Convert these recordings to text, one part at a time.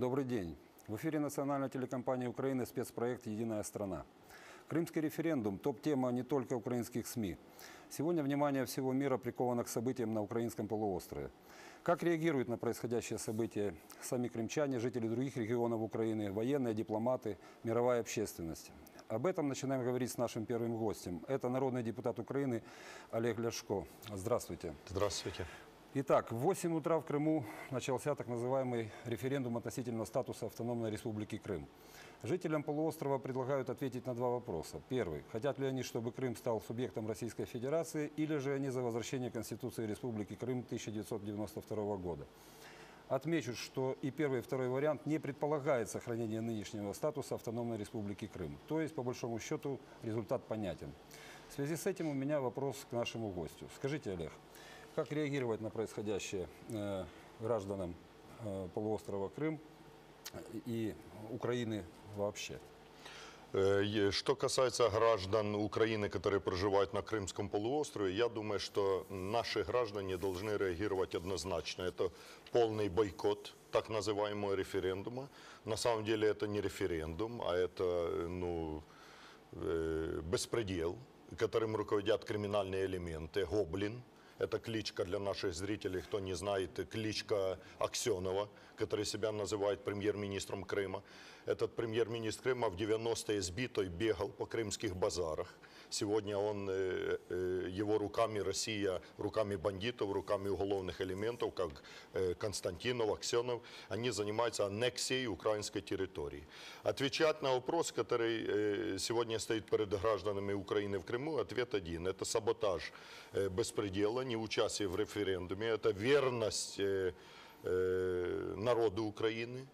Добрый день. В эфире национальной телекомпании Украины спецпроект «Единая страна». Крымский референдум – топ-тема не только украинских СМИ. Сегодня внимание всего мира приковано к событиям на украинском полуострове. Как реагируют на происходящее событие сами крымчане, жители других регионов Украины, военные, дипломаты, мировая общественность? Об этом начинаем говорить с нашим первым гостем. Это народный депутат Украины Олег Ляшко. Здравствуйте. Здравствуйте. Итак, в 8 утра в Крыму начался так называемый референдум относительно статуса автономной республики Крым. Жителям полуострова предлагают ответить на два вопроса. Первый. Хотят ли они, чтобы Крым стал субъектом Российской Федерации, или же они за возвращение Конституции Республики Крым 1992 года? Отмечу, что и первый, и второй вариант не предполагает сохранение нынешнего статуса автономной республики Крым. То есть, по большому счету, результат понятен. В связи с этим у меня вопрос к нашему гостю. Скажите, Олег, как реагировать на происходящее э, гражданам э, полуострова Крым и Украины вообще? Э, Что касается граждан Украины, которые проживают на Крымском полуострове, я думаю, что наши граждане должны реагировать однозначно. Это полный бойкот так называемого референдума. На самом деле это не референдум, а это э, ну, э, беспредел, которым руководят криминальные элементы, гоблин. Это кличка для наших зрителей, кто не знает, кличка Аксенова, который себя называет премьер-министром Крыма. Этот премьер-министр Крыма в 90-е сбитой бегал по крымских базарах. Сегодня он, э, э, его руками Россия, руками бандитов, руками уголовных элементов, как э, Константинов, Аксенов, они занимаются аннексией украинской территории. Отвечать на вопрос, который сегодня стоит перед гражданами Украины в Крыму, ответ один. Это саботаж беспредела, неучастие в референдуме, это верность народу Украины,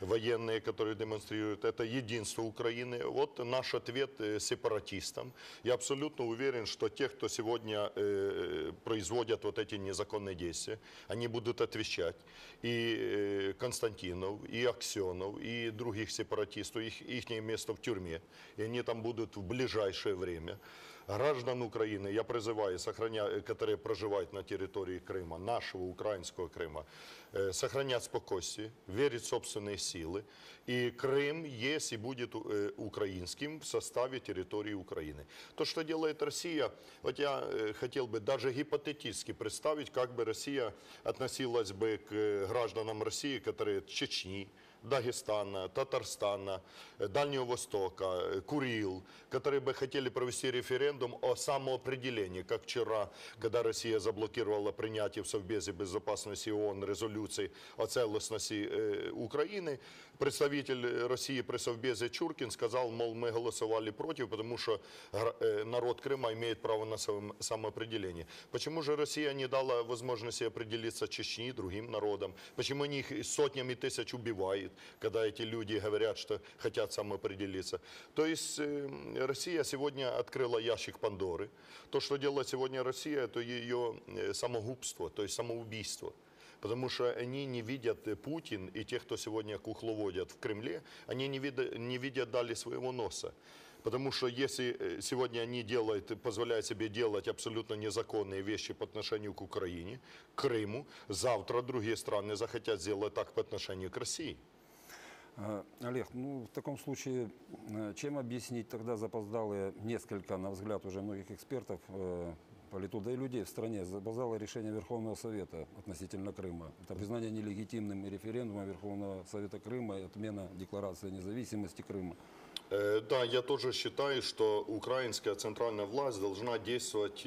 военные, которые демонстрируют, это единство Украины. Вот наш ответ э, сепаратистам. Я абсолютно уверен, что те, кто сегодня э, производят вот эти незаконные действия, они будут отвечать. И э, Константинов, и Аксенов, и других сепаратистов, их, их место в тюрьме. И они там будут в ближайшее время. Граждан Украины я призываю, сохраня- которые проживают на территории Крыма, нашего украинского Крыма, э, сохранять спокойствие, верить в собственные силы. И Крым есть и будет э, украинским в составе территории Украины. То, что делает Россия, вот я э, хотел бы даже гипотетически представить, как бы Россия относилась бы к э, гражданам России, которые Чечни, Дагестана, Татарстана, э, Дальнего Востока, э, Курил, которые бы хотели провести референдум о самоопределении, как вчера, когда Россия заблокировала принятие в Совбезе Безопасности ООН резолюции о целостности э, Украины. Представитель России при Совбезе Чуркин сказал, мол, мы голосовали против, потому что гра- э, народ Крыма имеет право на сам- самоопределение. Почему же Россия не дала возможности определиться Чечне и другим народам? Почему они их сотнями тысяч убивают, Когда эти люди говорят, что хотят самоопределиться? То есть э, Россия сегодня открыла ящик Пандоры. То, что делает сегодня Россия, это ее э, самогубство, то есть самоубийство. Потому что они не видят э, Путин и тех, кто сегодня кукловодят в Кремле, они не видят, не видят дали своего носа. Потому что если сегодня они делают, позволяют себе делать абсолютно незаконные вещи по отношению к Украине, к Крыму, завтра другие страны захотят сделать так по отношению к России. Э, Олег, ну в таком случае, э, чем объяснить тогда запоздалые несколько, на взгляд уже многих экспертов, э, политу, да и людей в стране, запоздалое решение Верховного Совета относительно Крыма? Это признание нелегитимным референдума Верховного Совета Крыма и отмена декларации независимости Крыма. Да, я тоже считаю, что украинская центральная власть должна действовать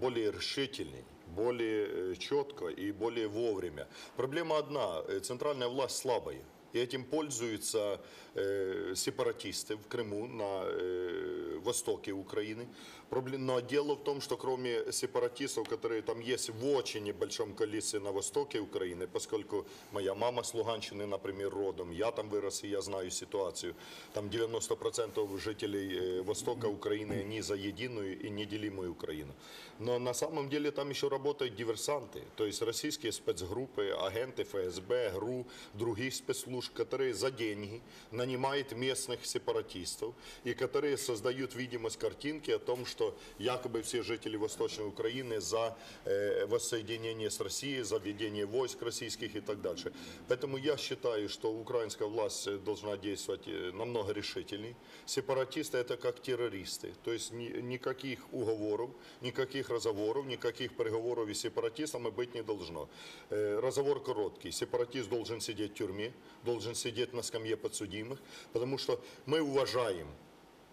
более решительней, более четко и более вовремя. Проблема одна, центральная власть слабая. И этим пользуются э, сепаратисты в Крыму, на э, востоке Украины. Но дело в том, что кроме сепаратистов, которые там есть в очень небольшом количестве на востоке Украины, поскольку моя мама с Луганщины, например, родом, я там вырос, и я знаю ситуацию. Там 90% жителей э, востока Украины, они за единую и неделимую Украину. Но на самом деле там еще работают диверсанты, то есть российские спецгруппы, агенты ФСБ, ГРУ, других спецслужб, которые за деньги нанимают местных сепаратистов и которые создают видимость картинки о том, что что якобы все жители Восточной Украины за э, воссоединение с Россией, за введение войск российских и так дальше. Поэтому я считаю, что украинская власть э, должна действовать э, намного решительней. Сепаратисты это как террористы, то есть ни- никаких уговоров, никаких разговоров, никаких переговоров с сепаратистами быть не должно. Э, Разговор короткий. Сепаратист должен сидеть в тюрьме, должен сидеть на скамье подсудимых, потому что мы уважаем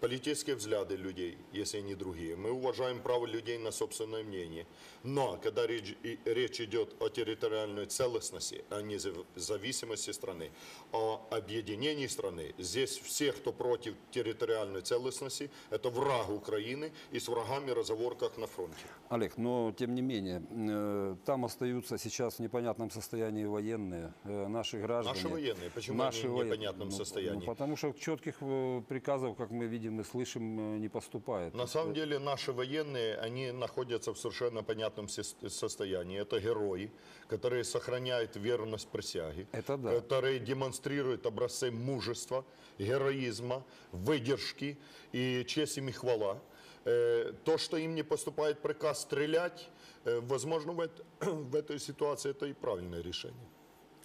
политические взгляды людей, если они другие. Мы уважаем право людей на собственное мнение. Но когда речь, речь идет о территориальной целостности, о независимости страны, о объединении страны, здесь все, кто против территориальной целостности, это враг Украины и с врагами разговор как на фронте. Олег, но тем не менее, там остаются сейчас в непонятном состоянии военные, наши граждане. Наши военные. Почему они в воен- непонятном Ну, состоянии? ну, потому что четких э, приказов, как мы видим и слышим, э, не поступает. На самом деле наши военные, они находятся в совершенно понятном состоянии. Это герои, которые сохраняют верность присяге, Это да. которые демонстрируют образцы мужества, героизма, выдержки и честь им и хвала. Э, То, что им не поступает приказ стрелять, э, возможно, в, эт- в этой ситуации это и правильное решение.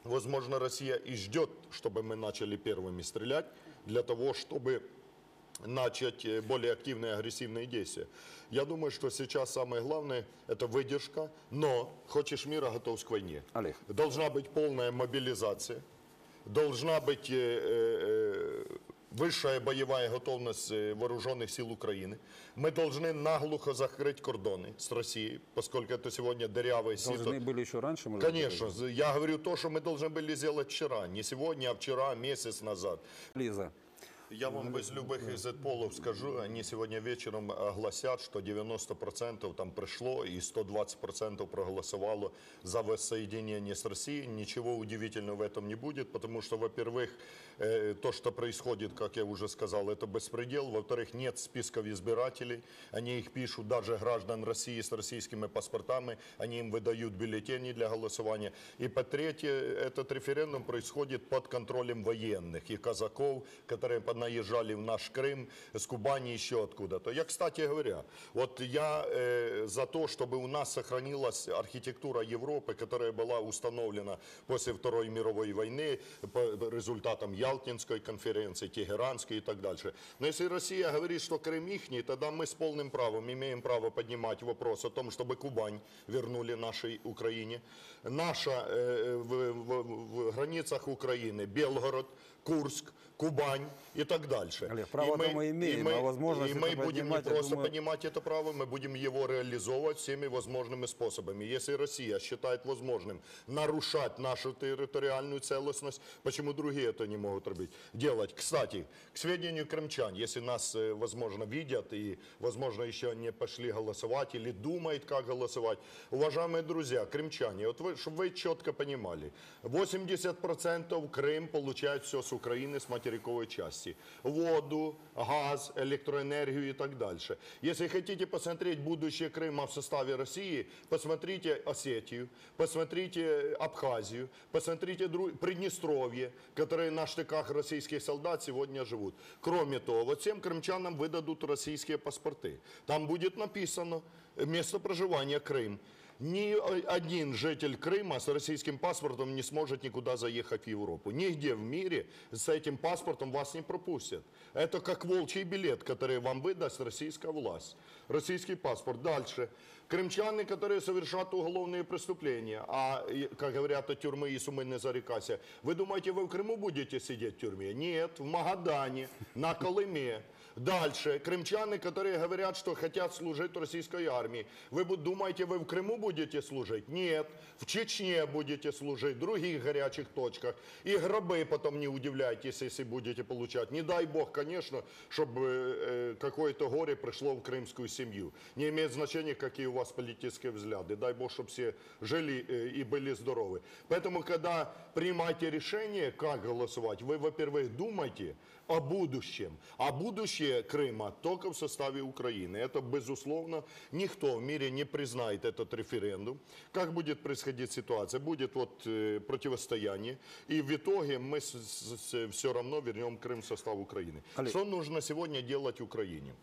Возможно, Россия и ждет, чтобы мы начали первыми стрелять, для того, чтобы начать э, более активные агрессивные действия. Я думаю, что сейчас самое главное – это выдержка, но хочешь мира, готов к войне. Олег. Должна быть полная мобилизация, должна быть э, э, э, высшая боевая готовность э, вооруженных сил Украины. Мы должны наглухо закрыть кордоны с Россией, поскольку это сегодня дырявое сито. Должны были еще раньше, может быть, Конечно, я говорю то, что мы должны были сделать вчера. Не сегодня, а вчера, месяц назад. Лиза, Я вам без любых изетполов скажу, они сегодня вечером огласят, что 90% там пришло и 120% проголосовало за воссоединение с Россией. Ничего удивительного в этом не будет, потому что, во-первых, то, что происходит, как я уже сказал, это беспредел. Во-вторых, нет списков избирателей. Они их пишут, даже граждан России с российскими паспортами. Они им выдают бюллетени для голосования. И по-третье, этот референдум происходит под контролем военных и казаков, которые наезжали в наш Крым с Кубани еще откуда-то. Я, кстати говоря, вот я э, за то, чтобы у нас сохранилась архитектура Европы, которая была установлена после Второй мировой войны по результатам Ялтинской конференции, Тегеранской и так дальше. Но если Россия говорит, что Крым ихний, тогда мы с полным правом имеем право поднимать вопрос о том, чтобы Кубань вернули нашей Украине. Наша э, в, в- в границах Украины Белгород, Курск, Кубань и так дальше. Олег, право-то мы имеем, а возможность и мы будем не просто думаю- поднимать это право, мы будем его реализовывать всеми возможными способами. Если Россия считает возможным нарушать нашу территориальную целостность, почему другие это не могут робить? делать? Кстати, к сведению крымчан, если нас, возможно, видят и, возможно, еще не пошли голосовать или думают, как голосовать, уважаемые друзья, крымчане, вот вы, чтобы вы четко понимали, 80% Крым получает все с Украины, с материковой части. Воду, газ, электроэнергию и так дальше. Если хотите посмотреть будущее Крыма в составе России, посмотрите Осетию, посмотрите Абхазию, посмотрите дру- Приднестровье, которые на штыках российских солдат сегодня живут. Кроме того, вот всем крымчанам выдадут российские паспорты. Там будет написано э, место проживания Крым. Ни один житель Крыма с российским паспортом не сможет никуда заехать в Европу. Нигде в мире с этим паспортом вас не пропустят. Это как волчий билет, который вам выдаст российская власть. Российский паспорт. Дальше. Крымчане, которые совершат уголовные преступления, а, как говорят, от тюрьмы и сумы не зарекайся. Вы думаете, вы в Крыму будете сидеть в тюрьме? Нет, в Магадане, на Колыме. Дальше. Крымчане, которые говорят, что хотят служить российской армии. Вы думаете, вы в Крыму будете служить? Нет. В Чечне будете служить, в других горячих точках. И гробы потом не удивляйтесь, если будете получать. Не дай бог, конечно, чтобы э, какое-то горе пришло в крымскую семью. Не имеет значения, какие у вас политические взгляды. Дай бог, чтобы все жили э, и были здоровы. Поэтому, когда принимаете решение, как голосовать, вы, во-первых, думайте о будущем. А будущее Крыма только в составе Украины. Это, безусловно, никто в мире не признает этот референдум. Как будет происходить ситуация? Будет вот э, противостояние. И в итоге мы все равно вернем Крым в состав Украины. Олег. Что нужно сегодня делать Украине?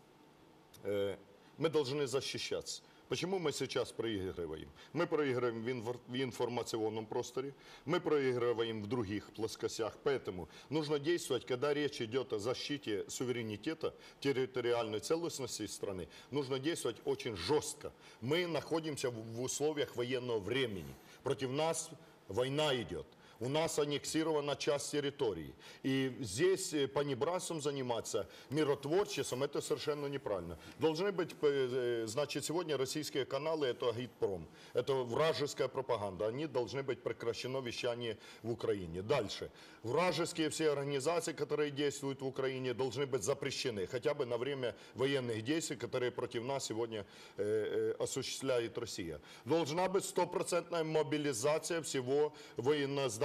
Э, мы должны защищаться. Почему мы сейчас проигрываем? Мы проигрываем в инфор- в информационном просторе, мы проигрываем в других плоскостях. Поэтому нужно действовать, когда речь идет о защите суверенитета, территориальной целостности страны, нужно действовать очень жестко. Мы находимся в условиях военного времени. Против нас война идет. У нас аннексирована часть территории. И здесь э, понебратством заниматься, миротворчеством, это совершенно неправильно. Должны быть, э, значит, сегодня российские каналы, это агитпром, это вражеская пропаганда. Они должны быть прекращено вещание в Украине. Дальше. Вражеские все организации, которые действуют в Украине, должны быть запрещены. Хотя бы на время военных действий, которые против нас сегодня э, э, осуществляет Россия. Должна быть стопроцентная мобилизация всего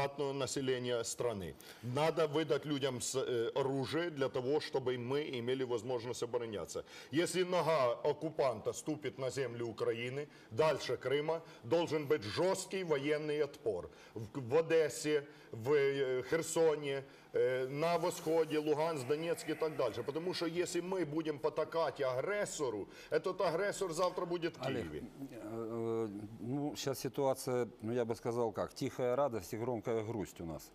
военноздатного населения страны. Надо выдать людям э, оружие для того, чтобы мы имели возможность обороняться. Если нога оккупанта ступит на землю Украины, дальше Крыма, должен быть жесткий военный отпор. В, Одессе, в э, Херсоне, на Восходе, Луганск, Донецк и так дальше. Потому что если мы будем потакать агрессору, этот агрессор завтра будет в Киеве. Э, Ну, сейчас ситуация, ну, я бы сказал как, тихая радость и громкая грусть у нас.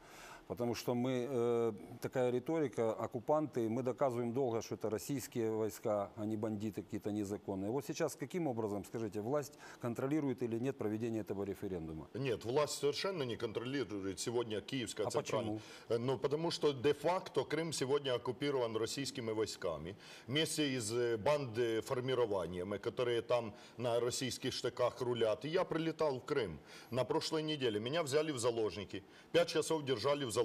Потому что мы, э, такая риторика, оккупанты, мы доказываем долго, что это российские войска, а не бандиты какие-то незаконные. Вот сейчас каким образом, скажите, власть контролирует или нет проведение этого референдума? Нет, власть совершенно не контролирует сегодня Киевская А центральная. Э, Ну, потому что де-факто Крым сегодня оккупирован российскими войсками вместе из э, банды формированиями, которые там на российских штыках рулят. И я прилетал в Крым на прошлой неделе. Меня взяли в заложники. Пять часов держали в заложниках.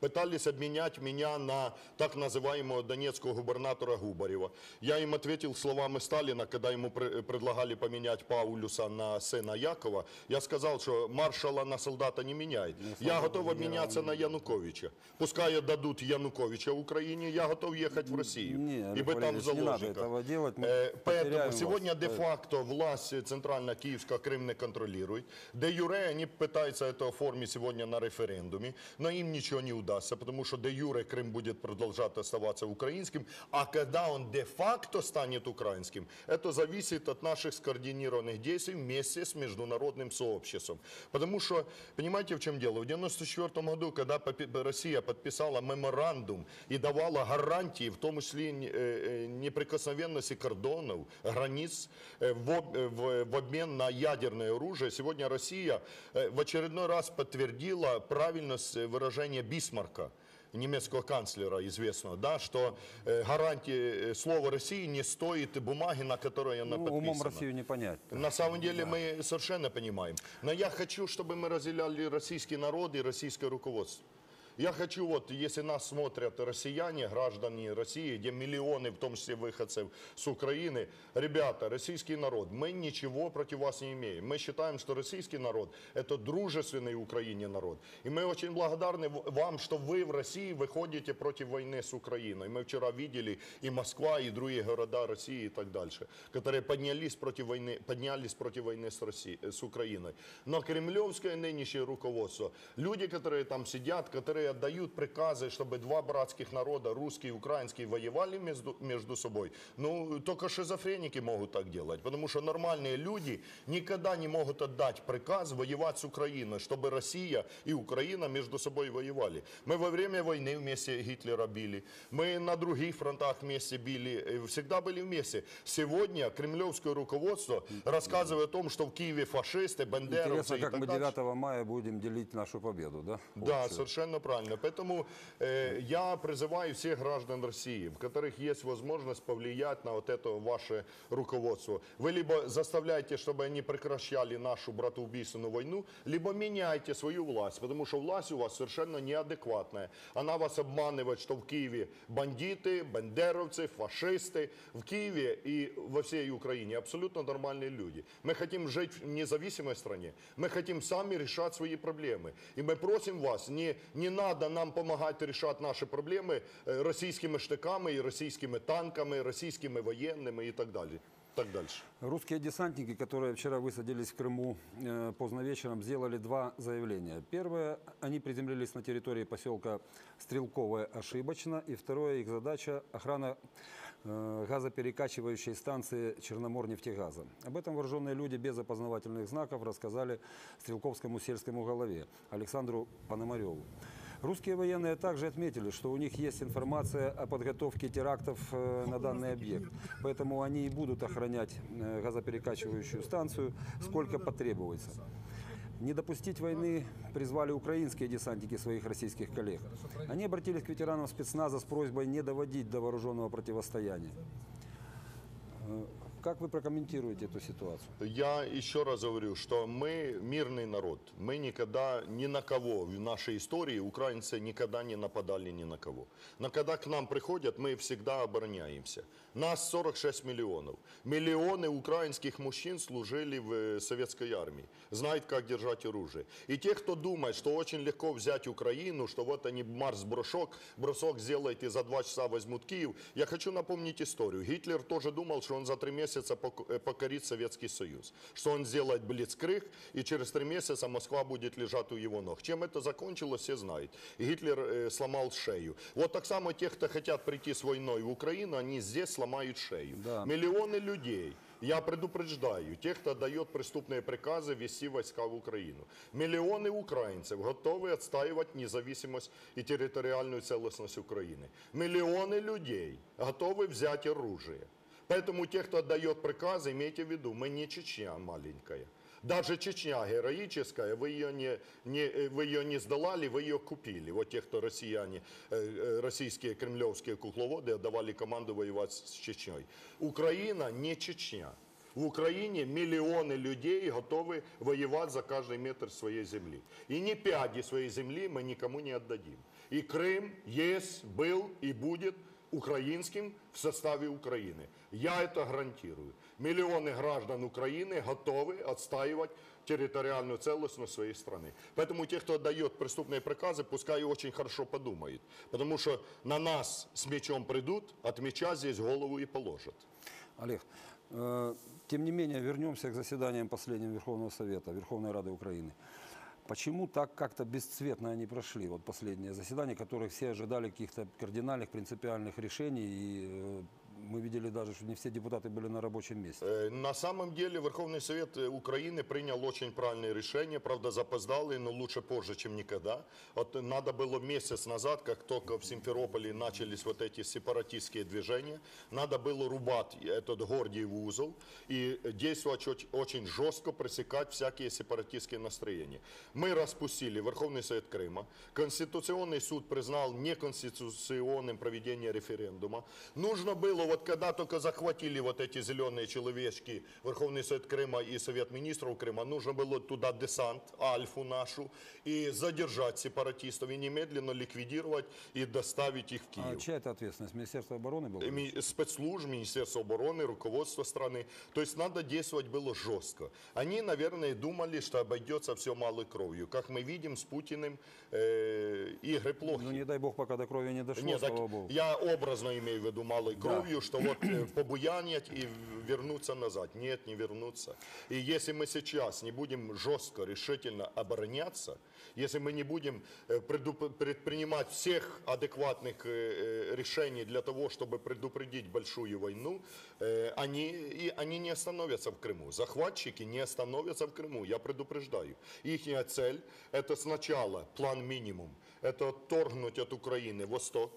Пытались обменять меня на так называемого донецкого губернатора Губарева. Я им ответил словами Сталина, когда ему пр- предлагали поменять Паулюса на сына Якова. Я сказал, что маршала на солдата не меняет. Я готов обменяться на Януковича. Пускай дадут Януковича Украине, я готов ехать в Россию. Не, и Олег быть там в Валерьевич, не надо заложниках. этого делать, мы Э, потеряем Поэтому вас. сегодня Э, де-факто власть э, центральная Киевская Крым не контролирует. Де юре они пытаются это оформить сегодня на референдуме, Но им ничего не удастся, потому что де юре Крым будет продолжать оставаться украинским, а когда он де-факто станет украинским, это зависит от наших скоординированных действий вместе с международным сообществом. Потому что, понимаете, в чем дело? В 94 году, когда Россия подписала меморандум и давала гарантии, в том числе э, э, неприкосновенности кордонов, границ, э, в, об- в- в обмен на ядерное оружие, сегодня Россия в очередной раз подтвердила правильность э, выражения Бисмарка немецкого канцлера известного, да, что э, гарантии э, слова России не стоит бумаги, на которой она ну, подписана. умом Россию не понять. На самом деле мы совершенно понимаем. Но я хочу, чтобы мы разделяли российский народ и российское руководство. Я хочу, вот, если нас смотрят россияне, граждане России, где миллионы, в том числе выходцев с Украины, ребята, российский народ, мы ничего против вас не имеем. Мы считаем, что российский народ – это дружественный Украине народ. И мы очень благодарны в- вам, что вы в России выходите против войны с Украиной. Мы вчера видели и Москва, и другие города России и так дальше, которые поднялись против войны, поднялись против войны с, Россией, э, с Украиной. Но кремлевское нынешнее руководство, люди, которые там сидят, которые отдают приказы, чтобы два братских народа, русский и украинский, воевали между, между собой, ну, только шизофреники могут так делать, потому что нормальные люди никогда не могут отдать приказ воевать с Украиной, чтобы Россия и Украина между собой воевали. Мы во время войны вместе Гитлера били, мы на других фронтах вместе били, э, всегда были вместе. Сегодня кремлевское руководство рассказывает о том, что в Киеве фашисты, бандеровцы Интересно, и как так мы дальше. 9 мая будем делить нашу победу, да? Да, Общую. совершенно Правильно. Поэтому э, я призываю всех граждан России, в которых есть возможность повлиять на вот это ваше руководство. Вы либо заставляете, чтобы они прекращали нашу братоубийственную войну, либо меняйте свою власть, потому что власть у вас совершенно неадекватная. Она вас обманывает, что в Киеве бандиты, бандеровцы, фашисты. В Киеве и во всей Украине абсолютно нормальные люди. Мы хотим жить в независимой стране. Мы хотим сами решать свои проблемы. И мы просим вас, не, не надо нам помогать решать наши проблемы российскими штыками и российскими танками, российскими военными и так далее. Так дальше. Русские десантники, которые вчера высадились в Крыму э, поздно вечером, сделали два заявления. Первое, они приземлились на территории поселка Стрелковое ошибочно. И второе, их задача – охрана э, газоперекачивающей станции Черноморнефтегаза. Об этом вооруженные люди без опознавательных знаков рассказали стрелковскому сельскому голове Александру Пономареву. Русские военные также отметили, что у них есть информация о подготовке терактов э, на данный объект. Поэтому они и будут охранять э, газоперекачивающую станцию, сколько потребуется. Не допустить войны призвали украинские десантники своих российских коллег. Они обратились к ветеранам спецназа с просьбой не доводить до вооруженного противостояния. Как вы прокомментируете эту ситуацию? Я еще раз говорю, что мы мирный народ. Мы никогда ни на кого в нашей истории, украинцы никогда не нападали ни на кого. Но когда к нам приходят, мы всегда обороняемся. Нас 46 миллионов. Миллионы украинских мужчин служили в э, советской армии, знают, как держать оружие. И те, кто думает, что очень легко взять Украину, что вот они Марс-бросок, бросок сделают и за два часа возьмут Киев, я хочу напомнить историю. Гитлер тоже думал, что он за три месяца пок- э, покорит Советский Союз, что он сделает блицкрыг, и через три месяца Москва будет лежать у его ног. Чем это закончилось, все знают. И Гитлер э, сломал шею. Вот так само те, кто хотят прийти с войной в Украину, они здесь сломают шею. Да. Миллионы людей. Я предупреждаю, тех, кто дает преступные приказы ввести войска в Украину. Миллионы украинцев готовы отстаивать независимость и территориальную целостность Украины. Миллионы людей готовы взять оружие. Поэтому те, кто отдает приказы, имейте в виду, мы не Чечня маленькая. Даже Чечня героическая, вы ее не, не, э, вы ее не сдолали, вы ее купили. Вот те, кто россияне, э, э, российские кремлевские кукловоды отдавали команду воевать с Чечней. Украина не Чечня. В Украине миллионы людей готовы воевать за каждый метр своей земли. И ни пяди своей земли мы никому не отдадим. И Крым есть, был и будет украинским в составе Украины. Я это гарантирую. Миллионы граждан Украины готовы отстаивать территориальную целостность своей страны. Поэтому те, кто отдает преступные приказы, пускай очень хорошо подумают. Потому что на нас с мечом придут, от меча здесь голову и положат. Олег, э, тем не менее, вернемся к заседаниям последнего Верховного Совета, Верховной Рады Украины. Почему так как-то бесцветно они прошли, вот последние заседания, которых все ожидали каких-то кардинальных, принципиальных решений, и э, мы видели даже, что не все депутаты были на рабочем месте. Э, На самом деле Верховный Совет э, Украины принял очень правильное решение, правда запоздалый, но лучше позже, чем никогда. Вот надо было месяц назад, как только в Симферополе начались вот эти сепаратистские движения, надо было рубать этот Гордиев узел и действовать оч- очень жестко, пресекать всякие сепаратистские настроения. Мы распустили Верховный Совет Крыма, Конституционный суд признал неконституционным проведение референдума. Нужно было, вот когда только захватили вот эти зеленые человечки, Верховный Совет Крыма и Совет Министров Крыма, нужно было туда десант, Альфу нашу, и задержать сепаратистов, и немедленно ликвидировать и доставить их в А Киев. чья это ответственность? Министерство обороны было? Спецслужб, Министерство обороны, руководство страны. То есть надо действовать было жестко. Они, наверное, думали, что обойдется все малой кровью. Как мы видим с Путиным, э, игры плохи. Ну, не дай бог, пока до крови не дошло, Нет, слава богу. я образно имею в виду малой кровью, что вот э, побуянить и вернуться назад. Нет, не вернуться. И если мы сейчас не будем жестко, решительно обороняться, если мы не будем э, предпринимать всех адекватных э, решений для того, чтобы предупредить большую войну, они, и они не остановятся в Крыму. Захватчики не остановятся в Крыму, я предупреждаю. Их цель – это сначала план минимум, это отторгнуть от Украины восток,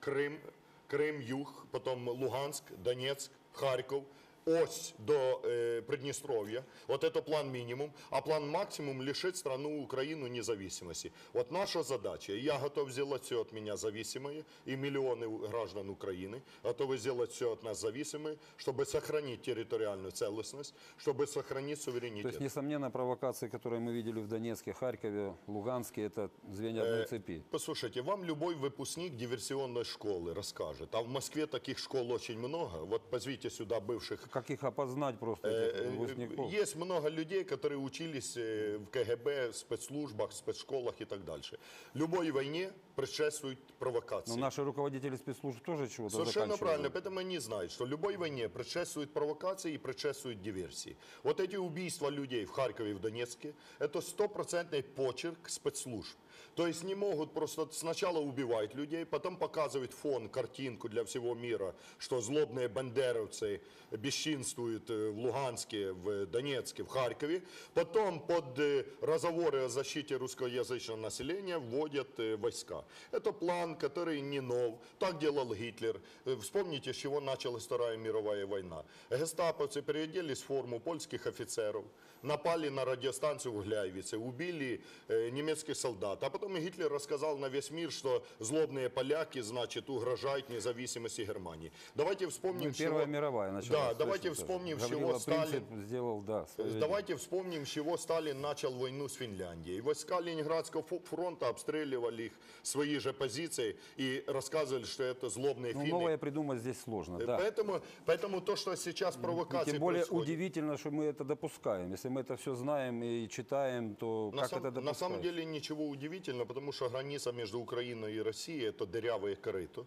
Крым, Крим, Юг, потом Луганск, Донецк, Харьков, ось до э, Приднестровья. Вот это план минимум. А план максимум лишить страну Украину независимости. Вот наша задача, я готов сделать все от меня зависимое, и миллионы граждан Украины готовы сделать все от нас зависимое, чтобы сохранить территориальную целостность, чтобы сохранить То суверенитет. есть, несомненно, провокации, которые мы видели в Донецке, Харькове, Луганске, это звенья одной Э, цепи. Послушайте, вам любой выпускник диверсионной школы расскажет, а в Москве таких школ очень много. Вот позовите сюда бывших как их опознать просто, Э, этих выпускников? Есть много людей, которые учились э, в КГБ, спецслужбах, спецшколах и так дальше. Любой войне предшествует провокации. Но наши руководители спецслужб тоже чего-то Совершенно правильно, поэтому они знают, что любой войне предшествует провокации и предшествует диверсии. Вот эти убийства людей в Харькове и в Донецке – это стопроцентный почерк спецслужб. То есть не могут просто сначала убивать людей, потом показывать фон, картинку для всего мира, что злобные бандеровцы бесчинствуют э, в Луганске, в Донецке, в Харькове. Потом под э, разговоры о защите русскоязычного населения вводят э, войска. Это план, который не нов. Так делал Гитлер. Вспомните, с чего началась Вторая мировая война. Гестаповцы переоделись в форму польских офицеров, напали на радиостанцию в Гляйвице, убили э, немецких солдат. А потом Гитлер рассказал на весь мир, что злобные поляки, значит, угрожают независимости Германии. Давайте вспомним, Ну, Первая чего- мировая началась. Да, давайте вспомним, Гаврила чего Сталин... Сделал, да, свое Давайте вспомним, с чего Сталин начал войну с Финляндией. Войска Ленинградского фронта обстреливали их, свои же позиции и рассказывали, что это злобные Ну, финны. новое придумать здесь сложно, Э, да. Поэтому, поэтому то, что сейчас И провокации тем более происходят- удивительно, что мы это допускаем. Если мы это все знаем и читаем, то На, как сам- это допускать? на самом деле ничего удивительного, потому что граница между Украиной и Россией – это дырявое корыто.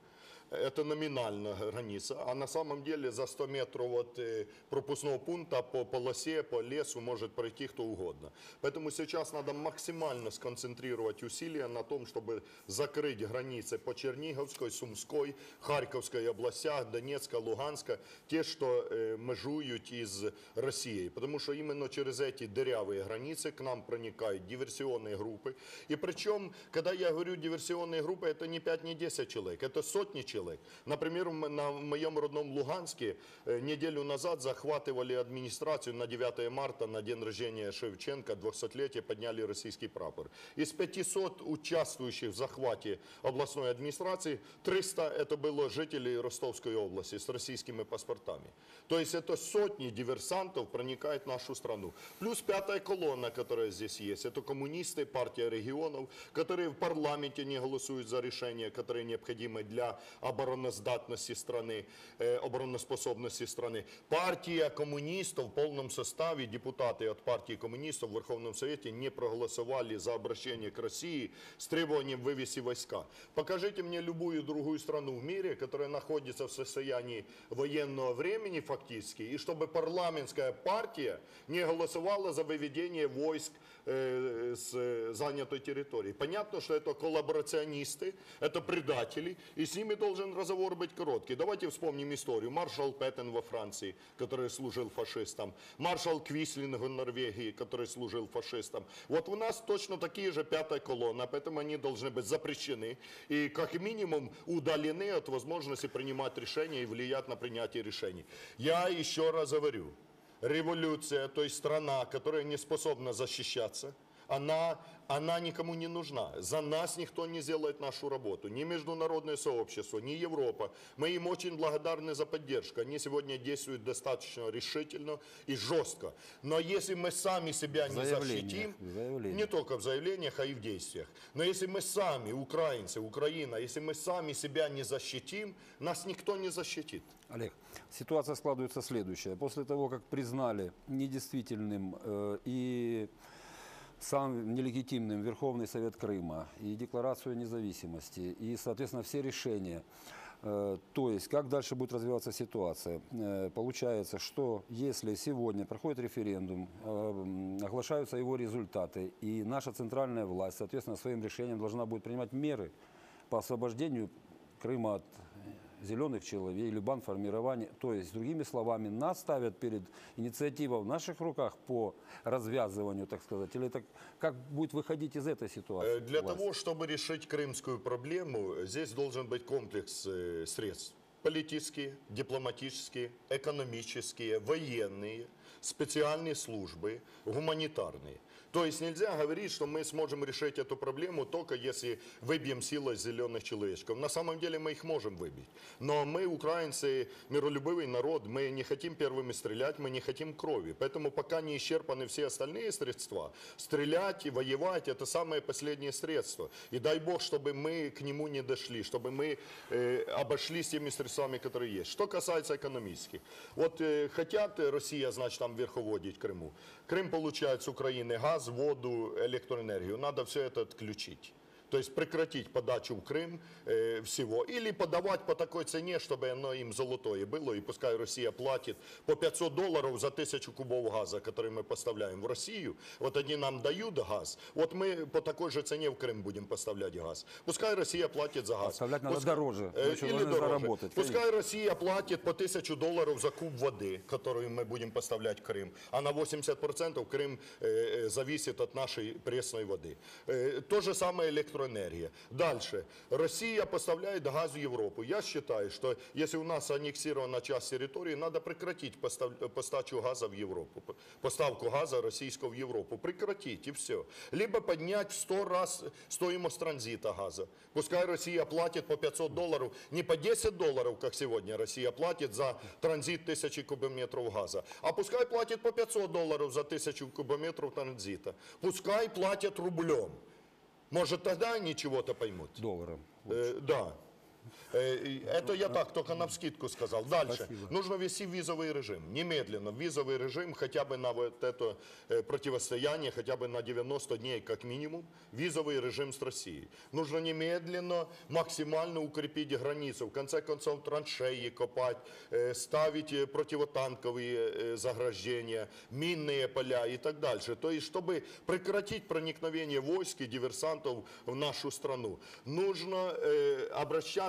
Это номинальная граница, а на самом деле за 100 метров от э, пропускного пункта по полосе, по лесу может пройти кто угодно. Поэтому сейчас надо максимально сконцентрировать усилия на том, чтобы закрыть границы по Черниговской, Сумской, Харьковской областях, Донецка, Луганска, те, что э, межуют из Россией. Потому что именно через эти дырявые границы к нам проникают диверсионные группы. И причем, когда я говорю диверсионные группы, это не 5, не 10 человек, это сотни человек. Например, в м- на моем родном Луганске неделю назад захватывали администрацию на 9 марта, на день рождения Шевченко, 200-летие, подняли российский прапор. Из 500 участвующих в захвате областной администрации, 300 это было жителей Ростовской области с российскими паспортами. То есть это сотни диверсантов проникает в нашу страну. Плюс пятая колонна, которая здесь есть, это коммунисты, партия регионов, которые в парламенте не голосуют за решения, которые необходимы для обороноздатности страны, э, обороноспособности страны. Партия коммунистов в полном составе, депутаты от партии коммунистов в Верховном Совете не проголосовали за обращение к России с требованием вывести войска. Покажите мне любую другую страну в мире, которая находится в состоянии военного времени фактически, и чтобы парламентская партия не голосовала за выведение войск э, с э, занятой территории. Понятно, что это коллаборационисты, это предатели, и с ними должен разговор быть короткий. Давайте вспомним историю. Маршал Петтен во Франции, который служил фашистам, маршал Квислинг в Норвегии, который служил фашистам. Вот у нас точно такие же пятая колонна, поэтому они должны быть запрещены и как минимум удалены от возможности принимать решения и влиять на принятие решений. Я еще раз говорю, революция, то есть страна, которая не способна защищаться, она, она никому не нужна. За нас никто не сделает нашу работу. Ни международное сообщество, ни Европа. Мы им очень благодарны за поддержку. Они сегодня действуют достаточно решительно и жестко. Но если мы сами себя не защитим, не только в заявлениях, а и в действиях. Но если мы сами, украинцы, Украина, если мы сами себя не защитим, нас никто не защитит. Олег, ситуация складывается следующая. После того, как признали недействительным э, и сам нелегитимным Верховный Совет Крыма и Декларацию независимости, и, соответственно, все решения, э, то есть, как дальше будет развиваться ситуация? Э, Получается, что если сегодня проходит референдум, э, оглашаются его результаты, и наша центральная власть, соответственно, своим решением должна будет принимать меры по освобождению Крыма от зеленых человей или бандформирования. То есть, другими словами, нас ставят перед инициативой в наших руках по развязыванию, так сказать, или это как будет выходить из этой ситуации? Э, Для власть? того, чтобы решить крымскую проблему, здесь должен быть комплекс э, средств. Политические, дипломатические, экономические, военные, специальные службы, гуманитарные. То есть нельзя говорить, что мы сможем решить эту проблему только если выбьем силой зеленых человечков. На самом деле мы их можем выбить. Но мы, украинцы, миролюбивый народ, мы не хотим первыми стрелять, мы не хотим крови. Поэтому пока не исчерпаны все остальные средства, стрелять и воевать – это самое последнее средство. И дай Бог, чтобы мы к нему не дошли, чтобы мы э, обошлись теми средствами, которые есть. Что касается экономических. Вот э, хотят Россия, значит, там верховодить Крыму. Крым получает с Украины газ, воду, электроэнергию. Надо все это отключить. То есть прекратить подачу в Крым э, всего. Или подавать по такой цене, чтобы оно им золотое было. И пускай Россия платит по 500 долларов за тысячу кубов газа, который мы поставляем в Россию. Вот они нам дают газ. Вот мы по такой же цене в Крым будем поставлять газ. Пускай Россия платит за газ. Поставлять надо Пускай- дороже. Э, Мы еще или должны дороже. заработать, Пускай Россия платит по тысячу долларов за куб воды, которую мы будем поставлять в Крым. А на 80% Крым э, э, зависит от нашей пресной воды. Э, то же самое электроэнергия. Дальше. Россия поставляет газ в Европу. Я считаю, что если у нас аннексирована часть территории, надо прекратить постав- поставку газа в Европу. Поставку газа российского в Европу. Прекратить и все. Либо поднять в 100 раз стоимость транзита газа. Пускай Россия платит по 500 долларов, не по 10 долларов, как сегодня Россия платит за транзит тысячи кубометров газа, а пускай платит по 500 долларов за тысячу кубометров транзита. Пускай платят рублем. Может, тогда они чего-то поймут? долларом. Э, да. Э, Это я так только на вскидку сказал. Дальше. Нужно ввести визовый режим. Немедленно. Визовый режим хотя бы на вот это э, противостояние, хотя бы на 90 дней как минимум. Визовый режим с Россией. Нужно немедленно максимально укрепить границу. В конце концов траншеи копать, э, ставить противотанковые заграждения, минные поля и так дальше. То есть, чтобы прекратить проникновение войск и диверсантов в нашу страну, нужно э,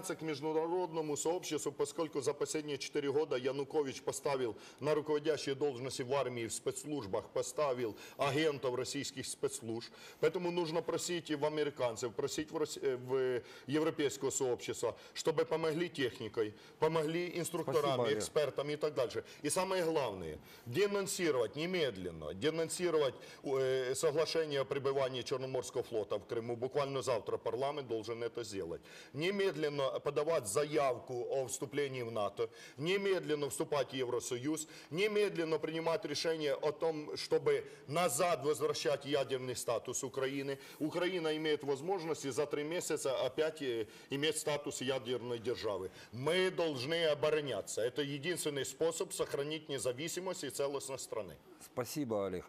обращаться к международному сообществу, поскольку за последние 4 года Янукович поставил на руководящие должности в армии, в спецслужбах, поставил агентов российских спецслужб. Поэтому нужно просить и в американцев, просить в, Рос- э, в европейского сообщества, чтобы помогли техникой, помогли инструкторами, Спасибо, Олег. экспертами и так дальше. И самое главное, денонсировать немедленно, денонсировать э, соглашение о пребывании Черноморского флота в Крыму. Буквально завтра парламент должен это сделать. Немедленно подавать заявку о вступлении в НАТО, немедленно вступать в Евросоюз, немедленно принимать решение о том, чтобы назад возвращать ядерный статус Украины. Украина имеет возможность за три месяца опять э, иметь статус ядерной державы. Мы должны обороняться. Это единственный способ сохранить независимость и целостность страны. Спасибо, Олег.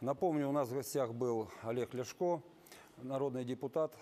Напомню, у нас в гостях был Олег Ляшко, народный депутат.